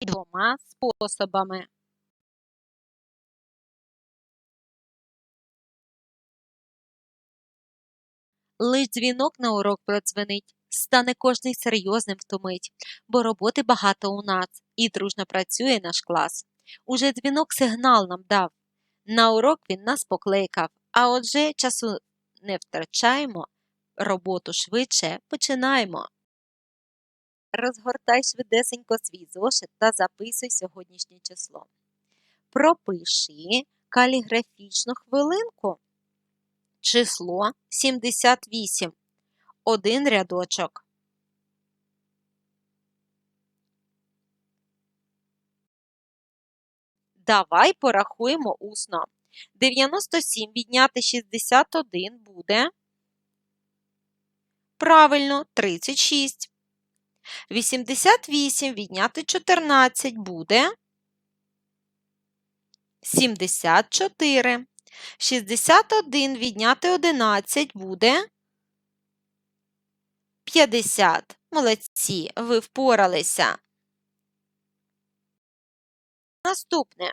двома способами. Лиш дзвінок на урок продзвенить, стане кожний серйозним втомить, бо роботи багато у нас, і дружно працює наш клас. Уже дзвінок сигнал нам дав. На урок він нас покликав, а отже часу не втрачаємо, роботу швидше починаємо. Розгортай швидесенько свій зошит та записуй сьогоднішнє число. Пропиши каліграфічну хвилинку. Число 78. Один рядочок. Давай порахуємо усно. 97 відняти 61 буде. Правильно, 36. 88 відняти 14 буде. 74. 61 відняти 11 буде. 50. Молодці, ви впоралися. Наступне.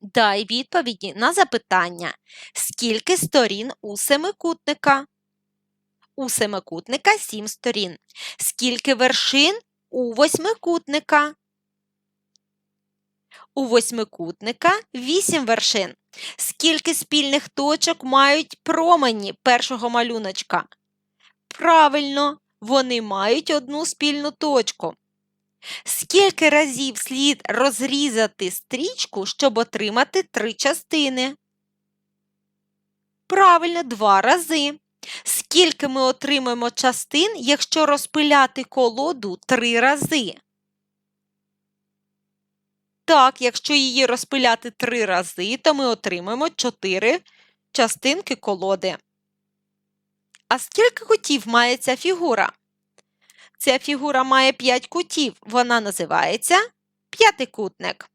Дай відповіді на запитання. Скільки сторін у семикутника? У семикутника 7 сторін. Скільки вершин у восьмикутника? У восьмикутника 8 вершин. Скільки спільних точок мають промені першого малюночка? Правильно, вони мають одну спільну точку. Скільки разів слід розрізати стрічку, щоб отримати три частини? Правильно, два рази. Скільки ми отримаємо частин, якщо розпиляти колоду три рази? Так, якщо її розпиляти три рази, то ми отримаємо чотири частинки колоди. А скільки кутів має ця фігура? Ця фігура має 5 кутів. Вона називається п'ятикутник.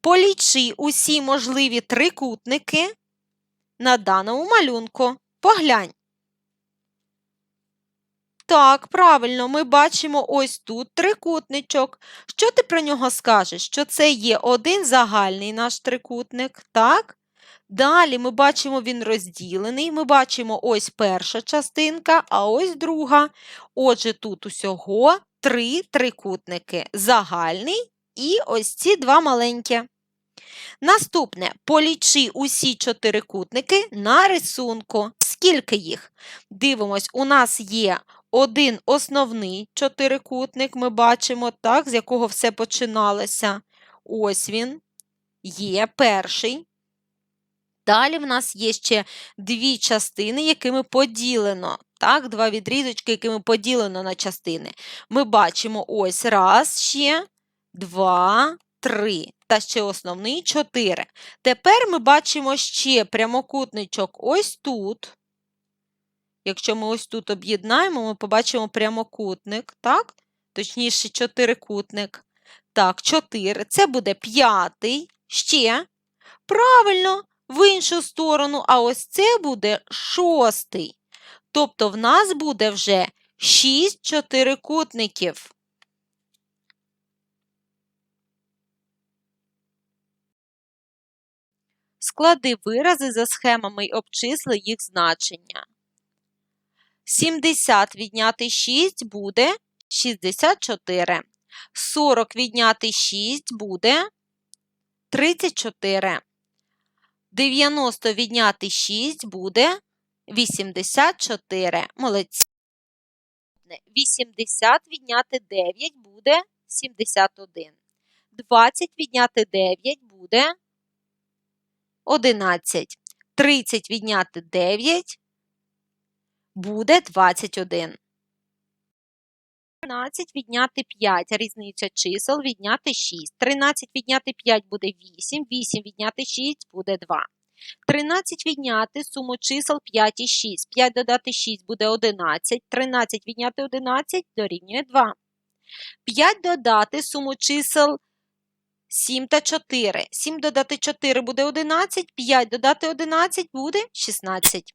Полічи усі можливі трикутники на даному малюнку. Поглянь. Так, правильно, ми бачимо ось тут трикутничок. Що ти про нього скажеш? Що це є один загальний наш трикутник, так? Далі ми бачимо, він розділений. Ми бачимо ось перша частинка, а ось друга. Отже, тут усього три трикутники: загальний і ось ці два маленькі. Наступне полічи усі чотирикутники на рисунку. Скільки їх? Дивимось, у нас є один основний чотирикутник, ми бачимо, так, з якого все починалося. Ось він є перший. Далі в нас є ще дві частини, якими поділено. Так, Два відрізочки, якими поділено на частини. Ми бачимо ось раз ще, два, три. Та ще основний чотири. Тепер ми бачимо ще прямокутничок ось тут. Якщо ми ось тут об'єднаємо, ми побачимо прямокутник, так? Точніше, чотирикутник. Так, чотири. Це буде п'ятий. Ще. Правильно, в іншу сторону, а ось це буде шостий. Тобто в нас буде вже шість чотирикутників. Склади вирази за схемами й обчисли їх значення. 70 відняти 6 буде 64. 40 відняти 6 буде 34. 90 відняти 6 буде 84. Молодці. 80 відняти 9 буде 71. 20 відняти 9 буде 11. 30 відняти 9 буде 21. 13 відняти 5, різниця чисел відняти 6. 13 відняти 5 буде 8, 8 відняти 6 буде 2. 13 відняти суму чисел 5 і 6. 5 додати 6 буде 11, 13 відняти 11 дорівнює 2. 5 додати суму чисел 7 та 4. 7 додати 4 буде 11, 5 додати 11 буде 16.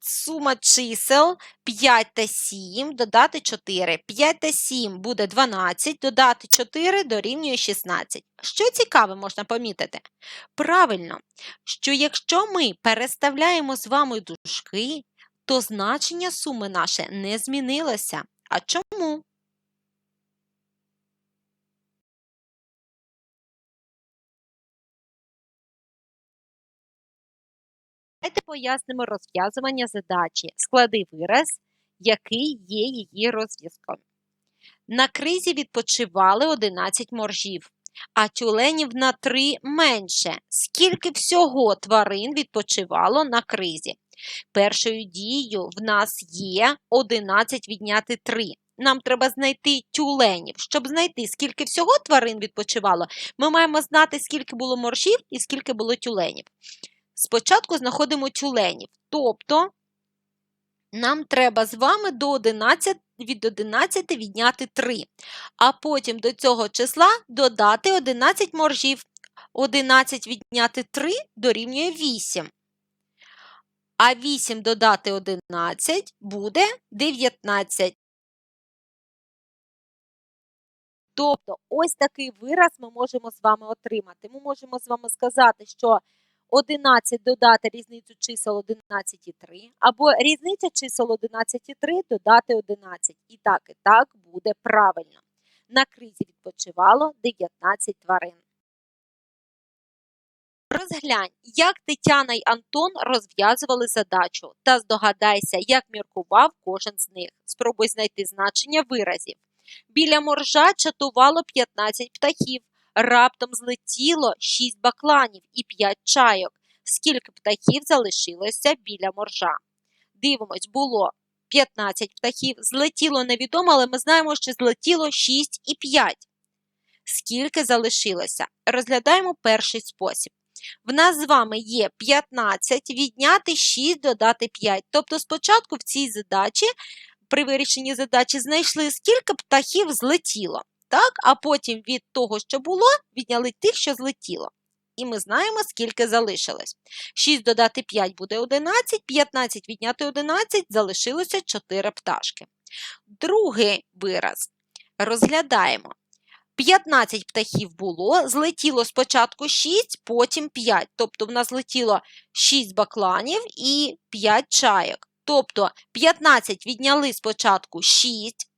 сума чисел 5 та 7 додати 4. 5 та 7 буде 12, додати 4 дорівнює 16. Що цікаве можна помітити? Правильно, що якщо ми переставляємо з вами дужки, то значення суми наше не змінилося. А чому? Давайте пояснимо розв'язування задачі. Склади вираз, який є її розв'язком. На кризі відпочивали 11 моржів, а тюленів на 3 менше. Скільки всього тварин відпочивало на кризі? Першою дією в нас є 11 відняти 3. Нам треба знайти тюленів. Щоб знайти, скільки всього тварин відпочивало, ми маємо знати, скільки було моржів і скільки було тюленів. Спочатку знаходимо тюленів, тобто нам треба з вами до 11, від 11 відняти 3, а потім до цього числа додати 11 моржів. 11 відняти 3 дорівнює 8. А 8 додати 11 буде 19. Тобто, ось такий вираз ми можемо з вами отримати. Ми можемо з вами сказати, що 11 додати різницю чисел 11 і 3, або різниця чисел 11 і 3 додати 11. І так, і так буде правильно. На кризі відпочивало 19 тварин. Розглянь, як Тетяна й Антон розв'язували задачу та здогадайся, як міркував кожен з них. Спробуй знайти значення виразів. Біля моржа чатувало 15 птахів, раптом злетіло 6 бакланів і 5 чайок. Скільки птахів залишилося біля моржа? Дивимось, було 15 птахів, злетіло невідомо, але ми знаємо, що злетіло 6 і 5. Скільки залишилося? Розглядаємо перший спосіб. В нас з вами є 15, відняти 6, додати 5. Тобто спочатку в цій задачі, при вирішенні задачі, знайшли, скільки птахів злетіло. Так? А потім від того, що було, відняли тих, що злетіло. І ми знаємо, скільки залишилось. 6 додати 5 буде 11, 15 відняти 11, залишилося 4 пташки. Другий вираз. Розглядаємо. 15 птахів було, злетіло спочатку 6, потім 5. Тобто в нас злетіло 6 бакланів і 5 чайок. Тобто 15 відняли спочатку 6,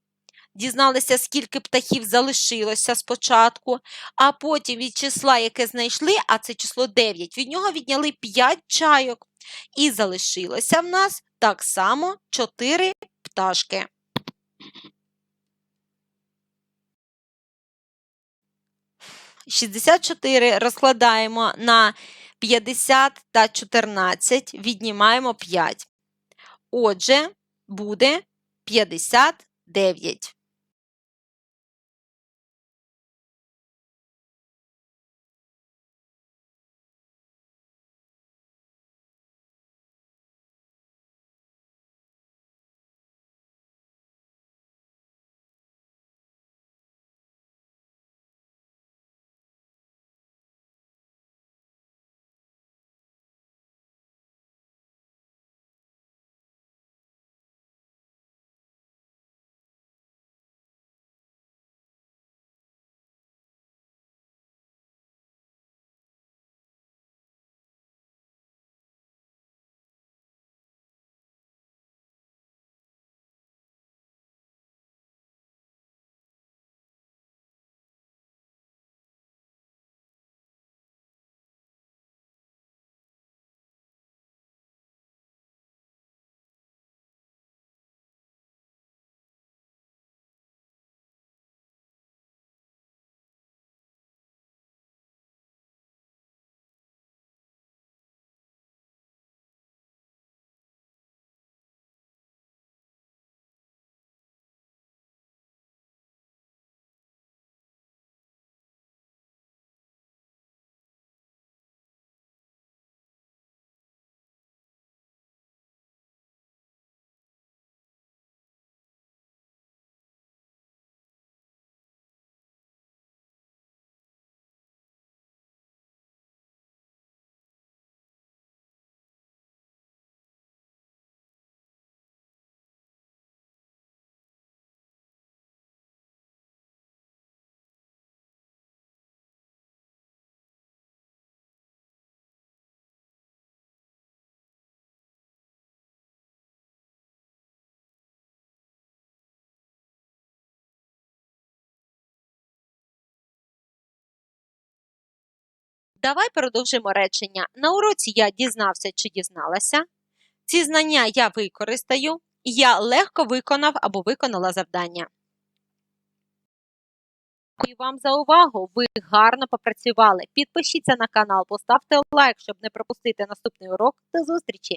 дізналися, скільки птахів залишилося спочатку, а потім від числа, яке знайшли, а це число 9, від нього відняли 5 чайок. І залишилося в нас так само 4 пташки. Шістдесят чотири розкладаємо на 50 та 14, віднімаємо 5. Отже, буде 59. Давай продовжимо речення. На уроці я дізнався чи дізналася. Ці знання я використаю. Я легко виконав або виконала завдання. Дякую вам за увагу. Ви гарно попрацювали. Підпишіться на канал, поставте лайк, щоб не пропустити наступний урок. До зустрічі!